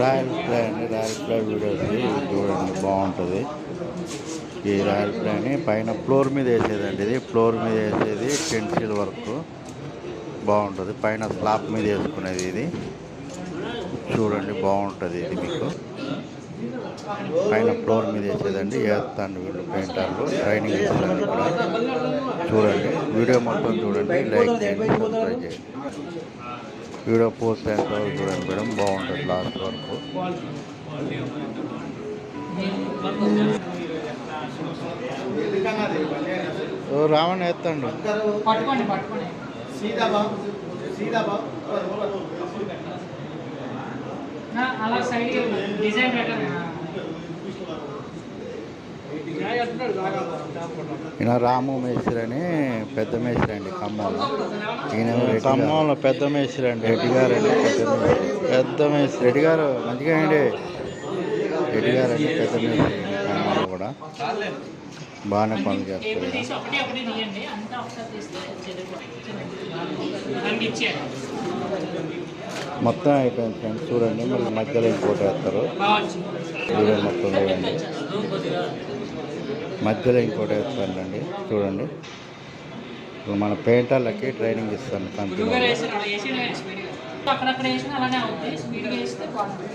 Royal play అండి royal play videos చూడండి బాగుంటుంది. ఈ రాయల్ ప్లేని పైన ఫ్లోర్ మీద వేసేదండి ఇది. ఫ్లోర్ మీద వేసేది పెన్సిల్ వర్క్. బాగుంటుంది. పైన స్లాబ్ మీద వేసుకునేది ఇది. చూడండి బాగుంటుంది ఇది మీకు. పైన ఫ్లోర్ మీద వేసేదండి వేస్తాను వీళ్ళు పెయింటర్లు ట్రైనింగ్ ఇస్తాను ఇక్కడ చూడండి వీడియో మొత్తం చూడండి లైక్ చేయండి సబ్స్క్రైబ్ చేయండి వీడియో పోస్ట్ అయిన తర్వాత చూడండి మేడం బాగుంటుంది లాస్ట్ వరకు ఓ రావణ ఎత్తండు పట్టుకోండి పట్టుకోండి నా అలా సైడ్ డిజైన్ పెట్టండి ఈయన రాము మేస్త్రి అని పెద్ద మేస్త్రి అండి ఖమ్మంలో. ఈయన. ఖమ్మంలో పెద్ద మేస్త్రి అండి. రెడ్డి గారు అండి పెద్ద మేస్త్రి. పెద్ద మేస్త్రి. రెడ్డి గారు మంచిగా అండి రెడ్డి గారు అండి పెద్ద మేస్త్రి ఖమ్మంలో కూడా. బాగానే పని టేబుల్ చేస్తారు మొత్తం అయిపోయింది ఫ్రెండ్స్. చూడండి మళ్ళీ మధ్యలో ఇంకోటి వేస్తారు. వీడియో మొత్తం లేదండి మధ్యలో ఇంకోటి వేస్తానండి. చూడండి. ఇప్పుడు మన పెయింటర్లకి ట్రైనింగ్ ఇస్తాను కంపెనీ అక్కడక్కడ వేసిన అలానే అవుతాయి స్పీడ్గా వేస్తే బాగుంటుంది.